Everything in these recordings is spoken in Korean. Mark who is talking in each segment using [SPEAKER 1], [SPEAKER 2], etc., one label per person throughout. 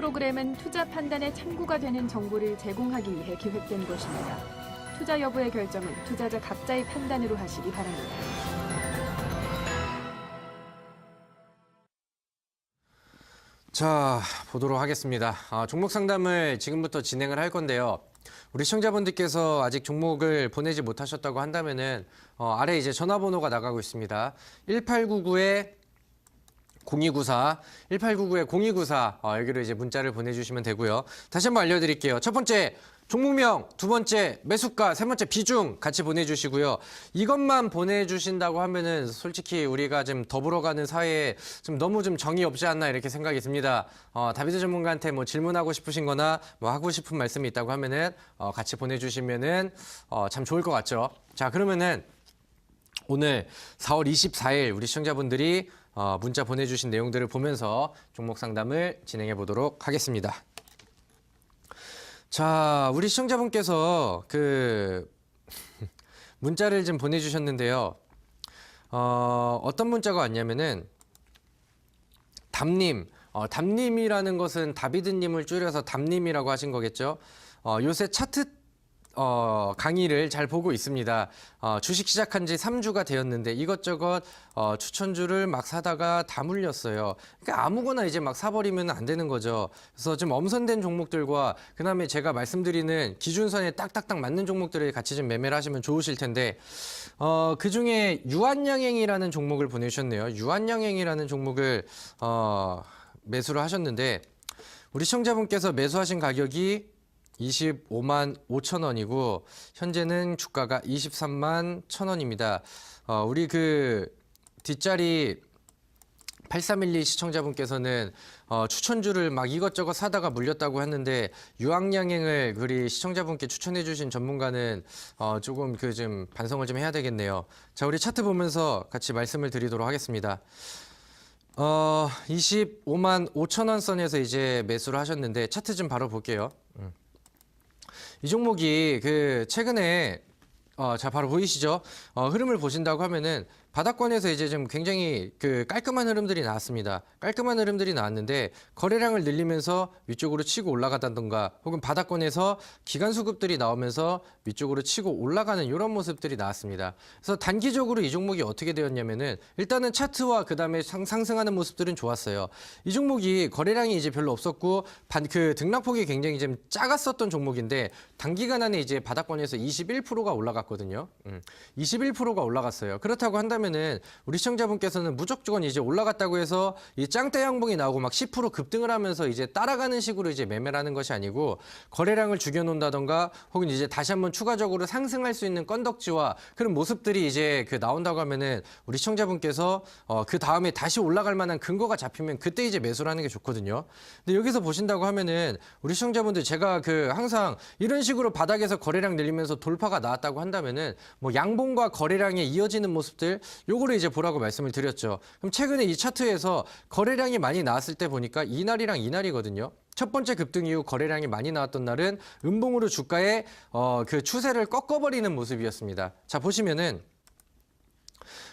[SPEAKER 1] 프로그램은 투자 판단에 참고가 되는 정보를 제공하기 위해 기획된 것입니다. 투자 여부의 결정은 투자자 각자의 판단으로 하시기 바랍니다.
[SPEAKER 2] 자, 보도록 하겠습니다. 아, 종목 상담을 지금부터 진행을 할 건데요. 우리 시청자분들께서 아직 종목을 보내지 못하셨다고 한다면은 어, 아래 이제 전화번호가 나가고 있습니다. 1899에 0294, 1899에 0294 어, 여기로 이제 문자를 보내주시면 되고요. 다시 한번 알려드릴게요. 첫 번째 종목명, 두 번째 매수가, 세 번째 비중 같이 보내주시고요. 이것만 보내주신다고 하면은 솔직히 우리가 좀 더불어가는 사회에 좀 너무 좀 정이 없지 않나 이렇게 생각이 듭니다. 어, 다비드 전문가한테 뭐 질문하고 싶으신거나 뭐 하고 싶은 말씀이 있다고 하면은 어, 같이 보내주시면은 어, 참 좋을 것 같죠. 자 그러면은 오늘 4월 24일 우리 시청자분들이 어, 문자 보내주신 내용들을 보면서 종목 상담을 진행해 보도록 하겠습니다. 자, 우리 시청자분께서 그 문자를 좀 보내주셨는데요. 어, 어떤 문자가 왔냐면은 담님, 어, 담님이라는 것은 다비드님을 줄여서 담님이라고 하신 거겠죠. 어, 요새 차트 어, 강의를 잘 보고 있습니다. 어, 주식 시작한 지 3주가 되었는데 이것저것 어, 추천주를 막 사다가 다 물렸어요. 그러니까 아무거나 이제 막 사버리면 안 되는 거죠. 그래서 좀 엄선된 종목들과 그다음에 제가 말씀드리는 기준선에 딱딱딱 맞는 종목들을 같이 좀 매매를 하시면 좋으실 텐데 어, 그 중에 유한양행이라는 종목을 보내주셨네요. 유한양행이라는 종목을 어, 매수를 하셨는데 우리 시청자분께서 매수하신 가격이 25만 5천 원이고 현재는 주가가 23만 1천 원입니다. 어, 우리 그 뒷자리 8312 시청자분께서는 어, 추천주를 막 이것저것 사다가 물렸다고 했는데 유황양행을 그리 시청자분께 추천해 주신 전문가는 어, 조금 그 좀 반성을 좀 해야 되겠네요. 자, 우리 차트 보면서 같이 말씀을 드리도록 하겠습니다. 어, 25만 5천 원 선에서 이제 매수를 하셨는데 차트 좀 바로 볼게요. 음. 이 종목이 그 최근에 어, 자 바로 보이시죠? 어, 흐름을 보신다고 하면은 바닥권에서 이제 좀 굉장히 그 깔끔한 흐름들이 나왔습니다. 깔끔한 흐름들이 나왔는데 거래량을 늘리면서 위쪽으로 치고 올라가다던가 혹은 바닥권에서 기간 수급들이 나오면서 위쪽으로 치고 올라가는 이런 모습들이 나왔습니다. 그래서 단기적으로 이 종목이 어떻게 되었냐면은 일단은 차트와 그다음에 상, 상승하는 모습들은 좋았어요. 이 종목이 거래량이 이제 별로 없었고 반, 그 등락폭이 굉장히 좀 작았었던 종목인데 단기간 안에 이제 바닥권에서 21%가 올라갔거든요. 음, 21%가 올라갔어요. 그렇다고 한다면 은 우리 시청자분께서는 무조건 이제 올라갔다고 해서 이 짱대 양봉이 나오고 막 10% 급등을 하면서 이제 따라가는 식으로 이제 매매를 하는 것이 아니고 거래량을 죽여놓는다던가 혹은 이제 다시 한번 추가적으로 상승할 수 있는 건덕지와 그런 모습들이 이제 그 나온다고 하면은 우리 시청자분께서 어, 그 다음에 다시 올라갈 만한 근거가 잡히면 그때 이제 매수를 하는 게 좋거든요. 근데 여기서 보신다고 하면은 우리 시청자분들 제가 그 항상 이런 식으로 바닥에서 거래량 늘리면서 돌파가 나왔다고 한다면은 뭐 양봉과 거래량에 이어지는 모습들 요거를 이제 보라고 말씀을 드렸죠. 그럼 최근에 이 차트에서 거래량이 많이 나왔을 때 보니까 이날이랑 이날이거든요. 첫 번째 급등 이후 거래량이 많이 나왔던 날은 음봉으로 주가의 어, 그 추세를 꺾어버리는 모습이었습니다. 자 보시면은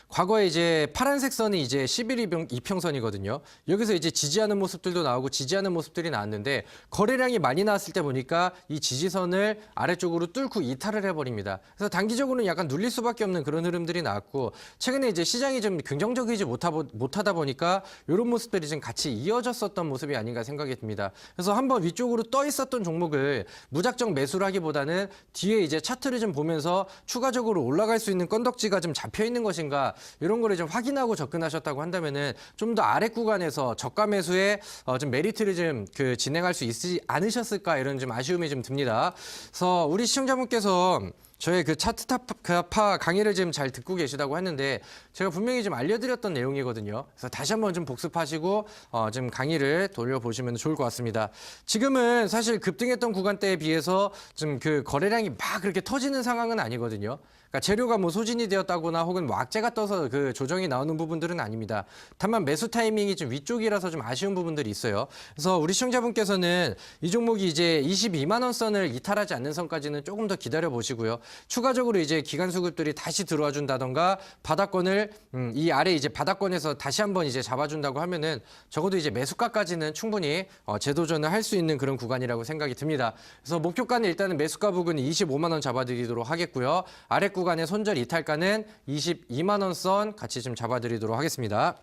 [SPEAKER 2] 과거에 이제 파란색 선이 이제 11 이평선이거든요. 여기서 이제 지지하는 모습들도 나오고 지지하는 모습들이 나왔는데 거래량이 많이 나왔을 때 보니까 이 지지선을 아래쪽으로 뚫고 이탈을 해버립니다. 그래서 단기적으로는 약간 눌릴 수밖에 없는 그런 흐름들이 나왔고 최근에 이제 시장이 좀 긍정적이지 못하, 못하다 보니까 이런 모습들이 좀 같이 이어졌었던 모습이 아닌가 생각이 듭니다. 그래서 한번 위쪽으로 떠 있었던 종목을 무작정 매수를 하기보다는 뒤에 이제 차트를 좀 보면서 추가적으로 올라갈 수 있는 건덕지가 좀 잡혀 있는 것인가 이런 거를 좀 확인하고 접근하셨다고 한다면은 좀 더 아래 구간에서 저가 매수에 어, 좀 메리트를 좀 그 진행할 수 있지 않으셨을까 이런 좀 아쉬움이 좀 듭니다. 그래서 우리 시청자분께서 저의 그 차트 타파 강의를 지금 잘 듣고 계시다고 했는데 제가 분명히 좀 알려드렸던 내용이거든요. 그래서 다시 한번 좀 복습하시고 어, 좀 강의를 돌려보시면 좋을 것 같습니다. 지금은 사실 급등했던 구간대에 비해서 좀그 거래량이 막 그렇게 터지는 상황은 아니거든요. 그러니까 재료가 뭐 소진이 되었다거나 혹은 뭐 악재가 떠서 그 조정이 나오는 부분들은 아닙니다. 다만 매수 타이밍이 좀 위쪽이라서 좀 아쉬운 부분들이 있어요. 그래서 우리 시청자분께서는 이 종목이 이제 22만 원 선을 이탈하지 않는 선까지는 조금 더 기다려 보시고요. 추가적으로 이제 기간 수급들이 다시 들어와 준다던가 바닥권을 음, 이 아래 이제 바닥권에서 다시 한번 이제 잡아준다고 하면은 적어도 이제 매수가까지는 충분히 어, 재도전을 할 수 있는 그런 구간이라고 생각이 듭니다. 그래서 목표가는 일단은 매수가 부근 25만 원 잡아드리도록 하겠고요. 아래 구간의 손절 이탈가는 22만 원 선 같이 좀 잡아드리도록 하겠습니다.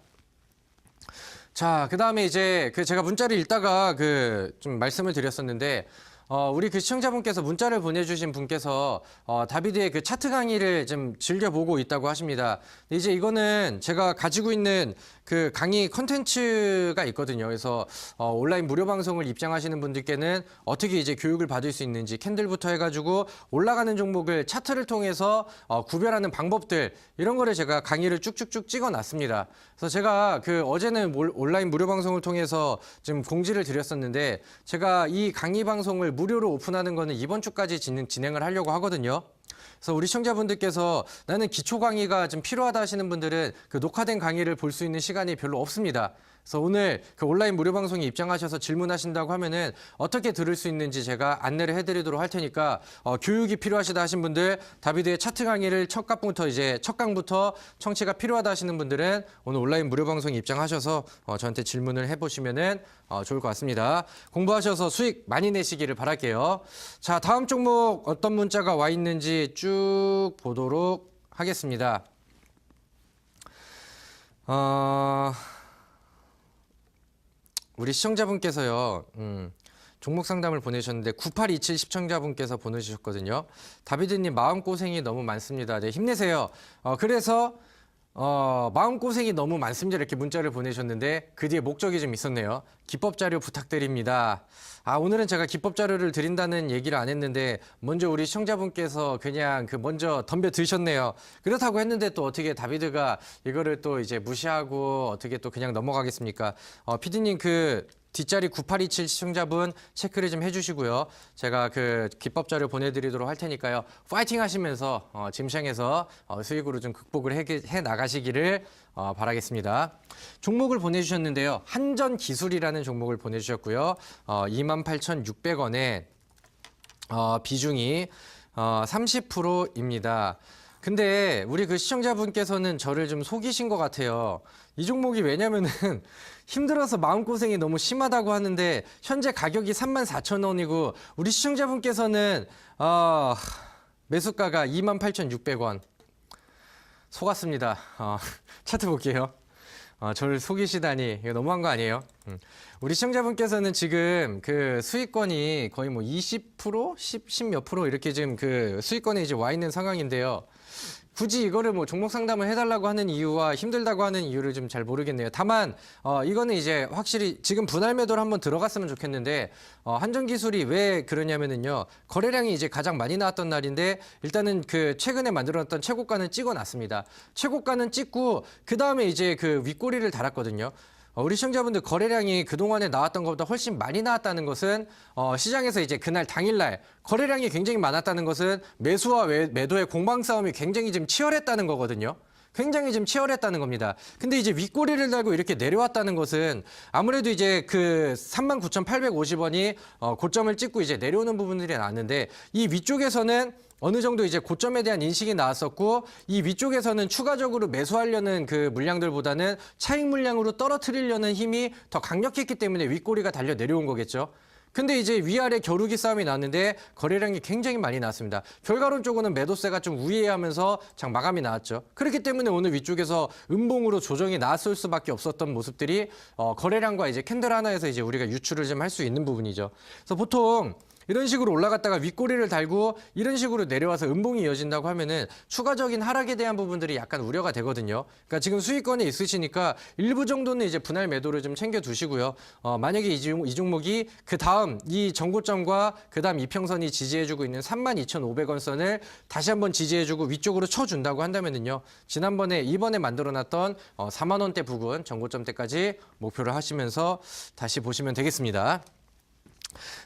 [SPEAKER 2] 자, 그 다음에 이제 그 제가 문자를 읽다가 그 좀 말씀을 드렸었는데, 어, 우리 그 시청자분께서 문자를 보내주신 분께서 어, 다비드의 그 차트 강의를 좀 즐겨보고 있다고 하십니다. 이제 이거는 제가 가지고 있는 그 강의 컨텐츠가 있거든요. 그래서 어, 온라인 무료 방송을 입장하시는 분들께는 어떻게 이제 교육을 받을 수 있는지 캔들부터 해가지고 올라가는 종목을 차트를 통해서 어, 구별하는 방법들 이런 거를 제가 강의를 쭉쭉쭉 찍어놨습니다. 그래서 제가 그 어제는 몰- 온라인 무료 방송을 통해서 좀 공지를 드렸었는데 제가 이 강의 방송을 무료로 오픈하는 거는 이번 주까지 진행, 진행을 하려고 하거든요. 그래서 우리 시청자분들께서 나는 기초 강의가 좀 필요하다 하시는 분들은 그 녹화된 강의를 볼 수 있는 시간이 별로 없습니다. 그래서 오늘 그 온라인 무료 방송에 입장하셔서 질문하신다고 하면은 어떻게 들을 수 있는지 제가 안내를 해드리도록 할 테니까 어, 교육이 필요하시다 하신 분들 다비드의 차트 강의를 첫 강부터 이제 첫 강부터 청취가 필요하다 하시는 분들은 오늘 온라인 무료 방송에 입장하셔서 어, 저한테 질문을 해보시면은 어, 좋을 것 같습니다. 공부하셔서 수익 많이 내시기를 바랄게요. 자 다음 종목 어떤 문자가 와 있는지 쭉 보도록 하겠습니다. 어... 우리 시청자분께서요, 음, 종목 상담을 보내셨는데 9827 시청자분께서 보내주셨거든요. 다비드님 마음고생이 너무 많습니다. 네, 힘내세요. 어, 그래서 어, 마음고생이 너무 많습니다. 이렇게 문자를 보내셨는데 그 뒤에 목적이 좀 있었네요. 기법 자료 부탁드립니다. 아, 오늘은 제가 기법 자료를 드린다는 얘기를 안 했는데 먼저 우리 시청자분께서 그냥 그 먼저 덤벼 드셨네요. 그렇다고 했는데 또 어떻게 다비드가 이거를 또 이제 무시하고 어떻게 또 그냥 넘어가겠습니까? 어, 피디님 그 뒷자리 9827 시청자분 체크를 좀 해주시고요. 제가 그 기법 자료 보내드리도록 할 테니까요. 파이팅 하시면서 어, 짐시장에서 어, 수익으로 좀 극복을 해, 해 나가시기를 어, 바라겠습니다. 종목을 보내주셨는데요. 한전 기술이라는 종목을 보내주셨고요. 어, 28,600원에 어, 비중이 어, 30%입니다. 근데 우리 그 시청자분께서는 저를 좀 속이신 것 같아요. 이 종목이 왜냐면은 힘들어서 마음고생이 너무 심하다고 하는데 현재 가격이 34,000원이고 우리 시청자분께서는 어, 매수가가 28,600원. 속았습니다. 어, 차트 볼게요. 어, 저를 속이시다니 이거 너무한 거 아니에요? 음. 우리 시청자분께서는 지금 그 수익권이 거의 뭐 20%, 10, 10몇 프로 이렇게 지금 그 수익권에 이제 와 있는 상황인데요. 굳이 이거를 뭐 종목 상담을 해달라고 하는 이유와 힘들다고 하는 이유를 좀 잘 모르겠네요. 다만 어 이거는 이제 확실히 지금 분할 매도를 한번 들어갔으면 좋겠는데 어 한전 기술이 왜 그러냐면은요 거래량이 이제 가장 많이 나왔던 날인데 일단은 그 최근에 만들어놨던 최고가는 찍어놨습니다. 최고가는 찍고 그 다음에 이제 그 윗꼬리를 달았거든요. 어, 우리 시청자분들 거래량이 그동안에 나왔던 것보다 훨씬 많이 나왔다는 것은 어, 시장에서 이제 그날 당일날 거래량이 굉장히 많았다는 것은 매수와 매, 매도의 공방 싸움이 굉장히 좀 치열했다는 거거든요. 굉장히 좀 치열했다는 겁니다. 근데 이제 윗꼬리를 달고 이렇게 내려왔다는 것은 아무래도 이제 그 39,850원이 어, 고점을 찍고 이제 내려오는 부분들이 나왔는데 이 위쪽에서는 어느 정도 이제 고점에 대한 인식이 나왔었고 이 위쪽에서는 추가적으로 매수하려는 그 물량들보다는 차익 물량으로 떨어뜨리려는 힘이 더 강력했기 때문에 윗꼬리가 달려 내려온 거겠죠. 근데 이제 위아래 겨루기 싸움이 났는데 거래량이 굉장히 많이 나왔습니다. 결과론적으로는 매도세가 좀 우위하면서 장 마감이 나왔죠. 그렇기 때문에 오늘 위쪽에서 음봉으로 조정이 나왔을 수밖에 없었던 모습들이 어, 거래량과 이제 캔들 하나에서 이제 우리가 유출을 좀 할 수 있는 부분이죠. 그래서 보통 이런 식으로 올라갔다가 윗꼬리를 달고 이런 식으로 내려와서 음봉이 이어진다고 하면은 추가적인 하락에 대한 부분들이 약간 우려가 되거든요. 그러니까 지금 수익권에 있으시니까 일부 정도는 이제 분할 매도를 좀 챙겨 두시고요. 어, 만약에 이, 종, 이 종목이 그 다음 이 정고점과 그 다음 이평선이 지지해주고 있는 32,500원 선을 다시 한번 지지해주고 위쪽으로 쳐준다고 한다면은요. 지난번에 이번에 만들어놨던 어, 4만 원대 부근 정고점 때까지 목표를 하시면서 다시 보시면 되겠습니다.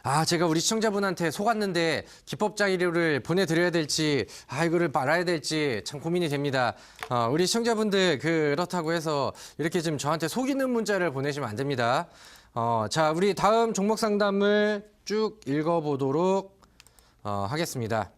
[SPEAKER 2] 아, 제가 우리 시청자분한테 속았는데 기법 자료를 보내드려야 될지, 아, 이거를 말아야 될지 참 고민이 됩니다. 어, 우리 시청자분들 그렇다고 해서 이렇게 좀 저한테 속이는 문자를 보내시면 안 됩니다. 어, 자, 우리 다음 종목 상담을 쭉 읽어보도록 어, 하겠습니다.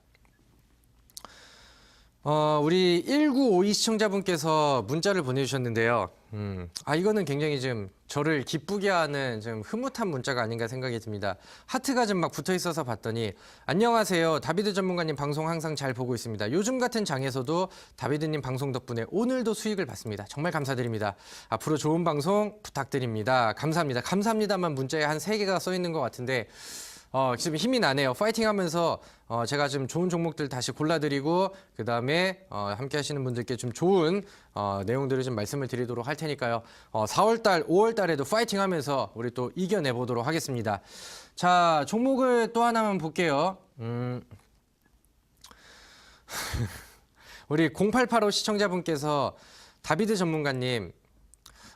[SPEAKER 2] 어, 우리 1952 시청자분께서 문자를 보내주셨는데요. 음, 아, 이거는 굉장히 좀 저를 기쁘게 하는 좀 흐뭇한 문자가 아닌가 생각이 듭니다. 하트가 좀 막 붙어 있어서 봤더니, 안녕하세요. 다비드 전문가님 방송 항상 잘 보고 있습니다. 요즘 같은 장에서도 다비드님 방송 덕분에 오늘도 수익을 받습니다. 정말 감사드립니다. 앞으로 좋은 방송 부탁드립니다. 감사합니다. 감사합니다만 문자에 한 세개가써 있는 것 같은데, 어, 지금 힘이 나네요. 파이팅 하면서 어, 제가 좀 좋은 종목들 다시 골라드리고 그 다음에 어, 함께 하시는 분들께 좀 좋은 어, 내용들을 좀 말씀을 드리도록 할 테니까요. 어, 4월달, 5월달에도 파이팅 하면서 우리 또 이겨내 보도록 하겠습니다. 자, 종목을 또 하나만 볼게요. 음. 우리 0885 시청자분께서 다비드 전문가님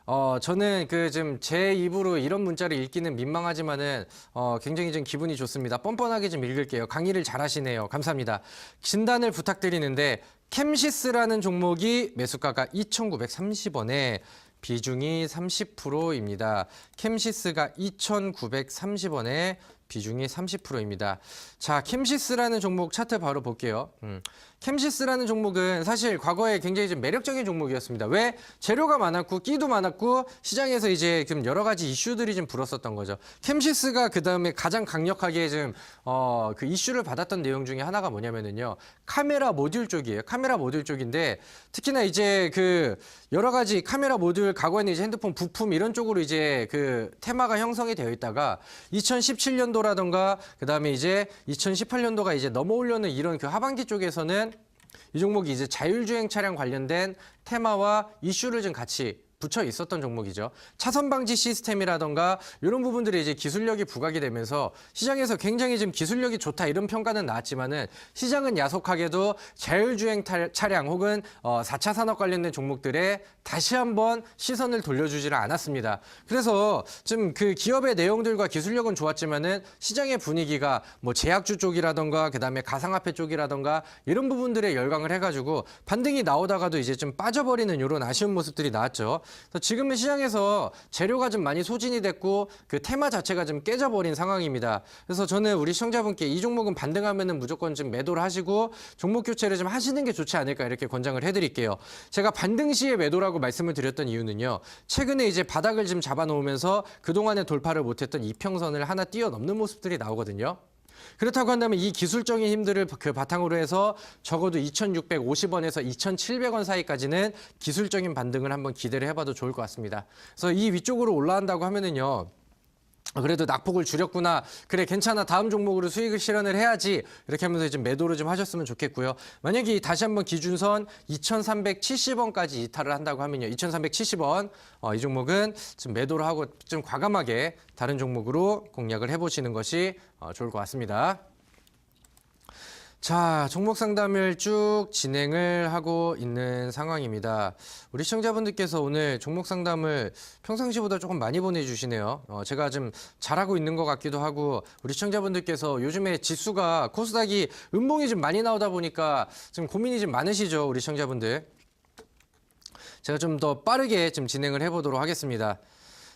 [SPEAKER 2] 어, 저는 그좀제 입으로 이런 문자를 읽기는 민망하지만은 어, 굉장히 좀 기분이 좋습니다. 뻔뻔하게 좀 읽을게요. 강의를 잘하시네요. 감사합니다. 진단을 부탁드리는데 캠시스라는 종목이 매수가가 2,930원에 비중이 30%입니다. 캠시스가 2,930원에 비중이 30%입니다. 자, 캠시스라는 종목 차트 바로 볼게요. 음. 캠시스라는 종목은 사실 과거에 굉장히 좀 매력적인 종목이었습니다. 왜? 재료가 많았고 끼도 많았고 시장에서 이제 좀 여러 가지 이슈들이 좀 불었었던 거죠. 캠시스가 그 다음에 가장 강력하게 좀 어, 그 이슈를 받았던 내용 중에 하나가 뭐냐면은요. 카메라 모듈 쪽이에요. 카메라 모듈 쪽인데 특히나 이제 그 여러 가지 카메라 모듈 과거에는 이제 핸드폰 부품 이런 쪽으로 이제 그 테마가 형성이 되어 있다가 2017년도 라던가 그 다음에 이제 2018년도가 이제 넘어오려는 이런 그 하반기 쪽에서는 이 종목이 이제 자율주행 차량 관련된 테마와 이슈를 좀 같이 붙여 있었던 종목이죠. 차선 방지 시스템이라던가 이런 부분들이 이제 기술력이 부각이 되면서 시장에서 굉장히 지금 기술력이 좋다 이런 평가는 나왔지만은 시장은 야속하게도 자율주행 탈- 차량 혹은 어, 4차 산업 관련된 종목들에 다시 한번 시선을 돌려주지를 않았습니다. 그래서 좀 그 기업의 내용들과 기술력은 좋았지만은 시장의 분위기가 뭐 제약주 쪽이라던가 그다음에 가상화폐 쪽이라던가 이런 부분들에 열광을 해가지고 반등이 나오다가도 이제 좀 빠져버리는 이런 아쉬운 모습들이 나왔죠. 지금은 시장에서 재료가 좀 많이 소진이 됐고 그 테마 자체가 좀 깨져버린 상황입니다. 그래서 저는 우리 시청자분께 이 종목은 반등하면은 무조건 좀 매도를 하시고 종목 교체를 좀 하시는 게 좋지 않을까 이렇게 권장을 해드릴게요. 제가 반등 시에 매도라고 말씀을 드렸던 이유는요. 최근에 이제 바닥을 좀 잡아놓으면서 그동안에 돌파를 못했던 이평선을 하나 뛰어넘는 모습들이 나오거든요. 그렇다고 한다면 이 기술적인 힘들을 그 바탕으로 해서 적어도 2,650원에서 2,700원 사이까지는 기술적인 반등을 한번 기대를 해봐도 좋을 것 같습니다. 그래서 이 위쪽으로 올라간다고 하면은요. 그래도 낙폭을 줄였구나. 그래 괜찮아. 다음 종목으로 수익을 실현을 해야지. 이렇게 하면서 좀 매도를 좀 하셨으면 좋겠고요. 만약에 다시 한번 기준선 2,370원까지 이탈을 한다고 하면요. 2,370원 어, 이 종목은 좀 매도를 하고 좀 과감하게 다른 종목으로 공략을 해보시는 것이 어, 좋을 것 같습니다. 자, 종목 상담을 쭉 진행을 하고 있는 상황입니다. 우리 시청자분들께서 오늘 종목 상담을 평상시보다 조금 많이 보내주시네요. 어, 제가 좀 잘하고 있는 것 같기도 하고, 우리 시청자분들께서 요즘에 지수가 코스닥이 음봉이 좀 많이 나오다 보니까 좀 고민이 좀 많으시죠, 우리 시청자분들. 제가 좀 더 빠르게 좀 진행을 해보도록 하겠습니다.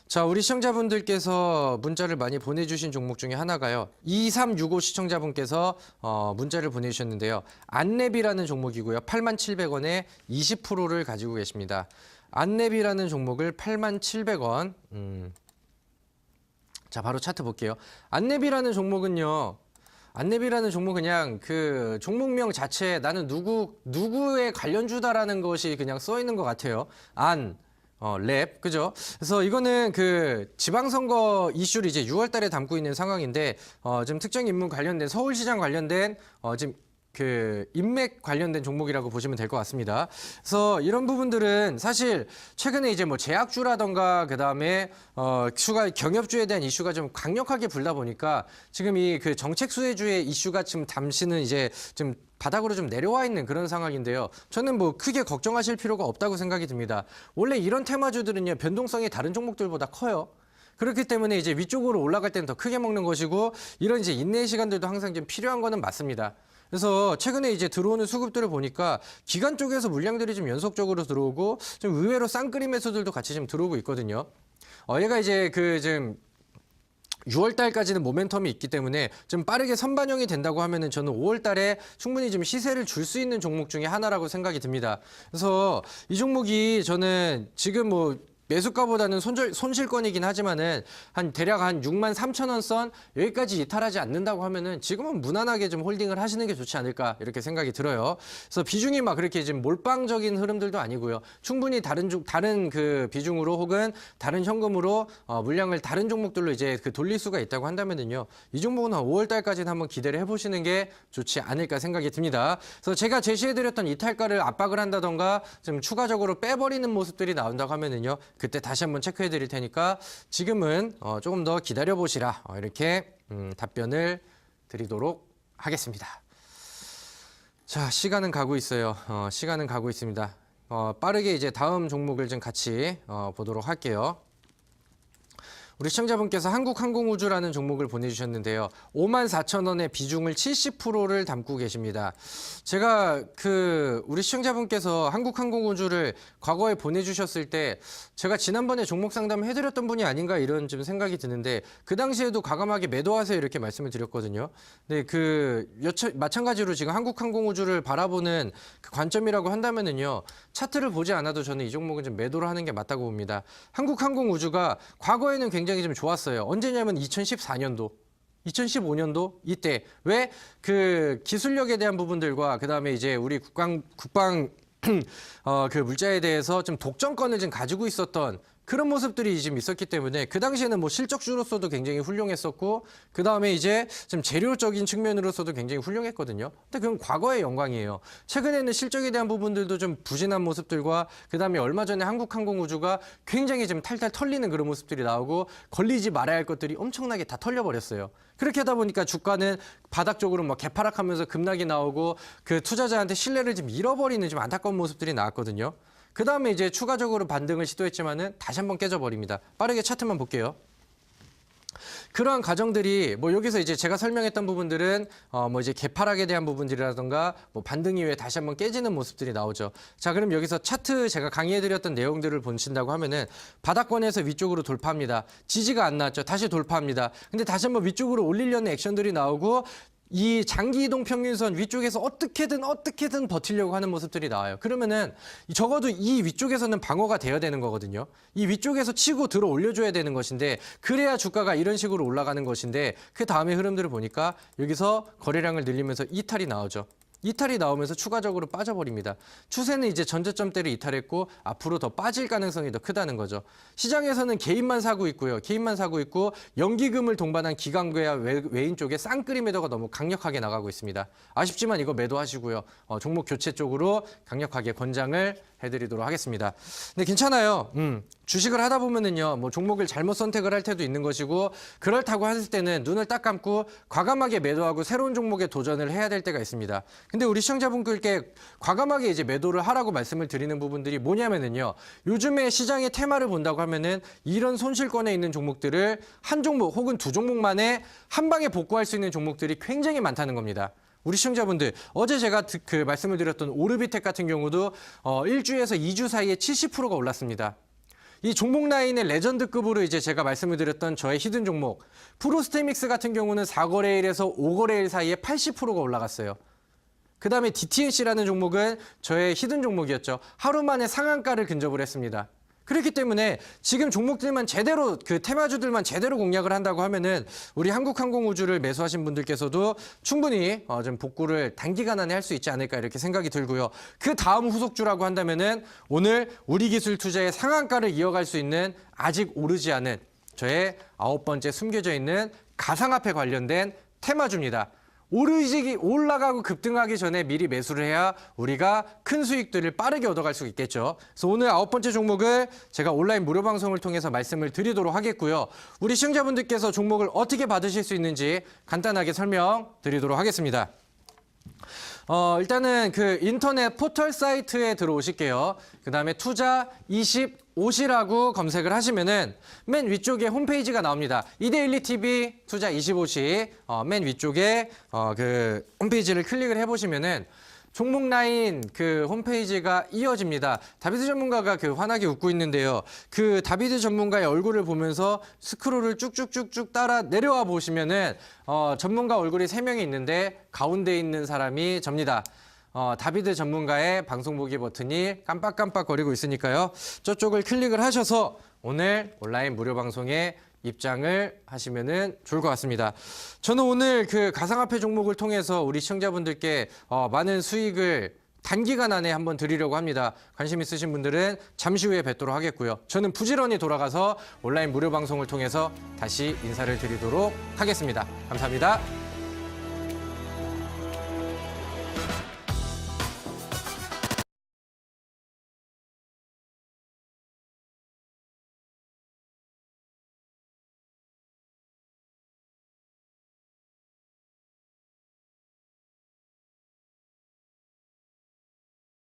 [SPEAKER 2] 자, 우리 시청자분들께서 문자를 많이 보내주신 종목 중에 하나가요. 2365 시청자분께서 어, 문자를 보내주셨는데요. 안랩이라는 종목이고요. 8700원에 20%를 가지고 계십니다. 안랩이라는 종목을 8700원. 음. 자, 바로 차트 볼게요. 안랩이라는 종목은요. 안랩이라는 종목 그냥 그 종목명 자체에 나는 누구 누구의 관련주다라는 것이 그냥 써 있는 것 같아요. 안 어, 랩, 그죠? 그래서 이거는 그 지방선거 이슈를 이제 6월 달에 담고 있는 상황인데, 어, 지금 특정 인물 관련된 서울시장 관련된, 어, 지금 그 인맥 관련된 종목이라고 보시면 될 것 같습니다. 그래서 이런 부분들은 사실 최근에 이제 뭐 제약주라던가 그 다음에 어 수가 경협주에 대한 이슈가 좀 강력하게 불다 보니까 지금 이 그 정책 수혜주의 이슈가 지금 잠시는 이제 좀 바닥으로 좀 내려와 있는 그런 상황인데요. 저는 뭐 크게 걱정하실 필요가 없다고 생각이 듭니다. 원래 이런 테마주들은요 변동성이 다른 종목들보다 커요. 그렇기 때문에 이제 위쪽으로 올라갈 때는 더 크게 먹는 것이고 이런 이제 인내 시간들도 항상 좀 필요한 거는 맞습니다. 그래서 최근에 이제 들어오는 수급들을 보니까 기관 쪽에서 물량들이 좀 연속적으로 들어오고 좀 의외로 쌍끌이 매수들도 같이 좀 들어오고 있거든요. 어, 얘가 이제 그 지금 6월 달까지는 모멘텀이 있기 때문에 좀 빠르게 선반영이 된다고 하면은 저는 5월 달에 충분히 좀 시세를 줄 수 있는 종목 중에 하나라고 생각이 듭니다. 그래서 이 종목이 저는 지금 뭐 매수가보다는 손절, 손실권이긴 하지만은 한 대략 한 6만 3천 원 선 여기까지 이탈하지 않는다고 하면은 지금은 무난하게 좀 홀딩을 하시는 게 좋지 않을까 이렇게 생각이 들어요. 그래서 비중이 막 그렇게 지금 몰빵적인 흐름들도 아니고요. 충분히 다른 종 다른 그 비중으로 혹은 다른 현금으로 어, 물량을 다른 종목들로 이제 그 돌릴 수가 있다고 한다면은요. 이 종목은 한 5월 달까지는 한번 기대를 해보시는 게 좋지 않을까 생각이 듭니다. 그래서 제가 제시해드렸던 이탈가를 압박을 한다던가 좀 추가적으로 빼버리는 모습들이 나온다고 하면은요. 그때 다시 한번 체크해 드릴 테니까 지금은 어, 조금 더 기다려 보시라 어, 이렇게 음, 답변을 드리도록 하겠습니다. 자 시간은 가고 있어요. 어, 시간은 가고 있습니다. 어, 빠르게 이제 다음 종목을 좀 같이 어, 보도록 할게요. 우리 시청자분께서 한국항공우주라는 종목을 보내주셨는데요. 5만 4천 원의 비중을 70%를 담고 계십니다. 제가 그 우리 시청자분께서 한국항공우주를 과거에 보내주셨을 때 제가 지난번에 종목 상담 해드렸던 분이 아닌가 이런 좀 생각이 드는데 그 당시에도 과감하게 매도하세요 이렇게 말씀을 드렸거든요. 근데 그 여차, 마찬가지로 지금 한국항공우주를 바라보는 그 관점이라고 한다면은요 차트를 보지 않아도 저는 이 종목은 좀 매도를 하는 게 맞다고 봅니다. 한국항공우주가 과거에는 굉장히 좀 좋았어요. 언제냐면 2014년도. 2015년도 이때 왜 그 기술력에 대한 부분들과 그다음에 이제 우리 국방 국방 어, 그 물자에 대해서 좀 독점권을 좀 가지고 있었던 그런 모습들이 지금 있었기 때문에 그 당시에는 뭐 실적주로서도 굉장히 훌륭했었고 그 다음에 이제 좀 재료적인 측면으로서도 굉장히 훌륭했거든요. 근데 그건 과거의 영광이에요. 최근에는 실적에 대한 부분들도 좀 부진한 모습들과 그 다음에 얼마 전에 한국항공우주가 굉장히 좀 탈탈 털리는 그런 모습들이 나오고 걸리지 말아야 할 것들이 엄청나게 다 털려버렸어요. 그렇게 하다 보니까 주가는 바닥 쪽으로 막 개파락하면서 급락이 나오고 그 투자자한테 신뢰를 좀 잃어버리는 좀 안타까운 모습들이 나왔거든요. 그 다음에 이제 추가적으로 반등을 시도했지만은 다시 한번 깨져버립니다. 빠르게 차트만 볼게요. 그러한 과정들이 뭐 여기서 이제 제가 설명했던 부분들은 어 뭐 이제 개파락에 대한 부분들이라던가 뭐 반등 이후에 다시 한번 깨지는 모습들이 나오죠. 자, 그럼 여기서 차트 제가 강의해드렸던 내용들을 보신다고 하면은 바닥권에서 위쪽으로 돌파합니다. 지지가 안 나왔죠. 다시 돌파합니다. 근데 다시 한번 위쪽으로 올리려는 액션들이 나오고 이 장기 이동 평균선 위쪽에서 어떻게든 어떻게든 버티려고 하는 모습들이 나와요. 그러면은 적어도 이 위쪽에서는 방어가 되어야 되는 거거든요. 이 위쪽에서 치고 들어 올려줘야 되는 것인데 그래야 주가가 이런 식으로 올라가는 것인데 그 다음에 흐름들을 보니까 여기서 거래량을 늘리면서 이탈이 나오죠. 이탈이 나오면서 추가적으로 빠져버립니다. 추세는 이제 전저점대를 이탈했고 앞으로 더 빠질 가능성이 더 크다는 거죠. 시장에서는 개인만 사고 있고요. 개인만 사고 있고 연기금을 동반한 기관괴와 외, 외인 쪽에 쌍끌이 매도가 너무 강력하게 나가고 있습니다. 아쉽지만 이거 매도하시고요. 어, 종목 교체 쪽으로 강력하게 권장을 해드리도록 하겠습니다. 근데 괜찮아요. 음, 주식을 하다 보면은요, 뭐 종목을 잘못 선택을 할 때도 있는 것이고, 그렇다고 했을 때는 눈을 딱 감고 과감하게 매도하고 새로운 종목에 도전을 해야 될 때가 있습니다. 근데 우리 시청자분들께 과감하게 이제 매도를 하라고 말씀을 드리는 부분들이 뭐냐면은요, 요즘에 시장의 테마를 본다고 하면은 이런 손실권에 있는 종목들을 한 종목 혹은 두 종목만에 한 방에 복구할 수 있는 종목들이 굉장히 많다는 겁니다. 우리 시청자분들 어제 제가 드- 그 말씀을 드렸던 오르비텍 같은 경우도 어, 1주에서 2주 사이에 70%가 올랐습니다. 이 종목 라인의 레전드급으로 이제 제가 말씀을 드렸던 저의 히든 종목 프로스테믹스 같은 경우는 4거래일에서 5거래일 사이에 80%가 올라갔어요. 그 다음에 DTNC라는 종목은 저의 히든 종목이었죠. 하루 만에 상한가를 근접을 했습니다. 그렇기 때문에 지금 종목들만 제대로 그 테마주들만 제대로 공략을 한다고 하면은 우리 한국항공우주를 매수하신 분들께서도 충분히 어, 좀 복구를 단기간 안에 할 수 있지 않을까 이렇게 생각이 들고요. 그 다음 후속주라고 한다면은 오늘 우리 기술 투자의 상한가를 이어갈 수 있는 아직 오르지 않은 저의 아홉 번째 숨겨져 있는 가상화폐 관련된 테마주입니다. 오르지 올라가고 급등하기 전에 미리 매수를 해야 우리가 큰 수익들을 빠르게 얻어갈 수 있겠죠. 그래서 오늘 아홉 번째 종목을 제가 온라인 무료 방송을 통해서 말씀을 드리도록 하겠고요. 우리 시청자분들께서 종목을 어떻게 받으실 수 있는지 간단하게 설명드리도록 하겠습니다. 어, 일단은 그 인터넷 포털 사이트에 들어오실게요. 그 다음에 투자 25시라고 검색을 하시면은 맨 위쪽에 홈페이지가 나옵니다. 이데일리 TV 투자 25시 어, 맨 위쪽에 어, 그 홈페이지를 클릭을 해보시면은 종목 라인 그 홈페이지가 이어집니다. 다비드 전문가가 그 환하게 웃고 있는데요. 그 다비드 전문가의 얼굴을 보면서 스크롤을 쭉쭉쭉쭉 따라 내려와 보시면은 어, 전문가 얼굴이 세 명이 있는데 가운데 있는 사람이 접니다. 어, 다비드 전문가의 방송 보기 버튼이 깜빡깜빡 거리고 있으니까요. 저쪽을 클릭을 하셔서 오늘 온라인 무료 방송에 입장을 하시면은 좋을 것 같습니다. 저는 오늘 그 가상화폐 종목을 통해서 우리 시청자분들께 어, 많은 수익을 단기간 안에 한번 드리려고 합니다. 관심 있으신 분들은 잠시 후에 뵙도록 하겠고요. 저는 부지런히 돌아가서 온라인 무료 방송을 통해서 다시 인사를 드리도록 하겠습니다. 감사합니다.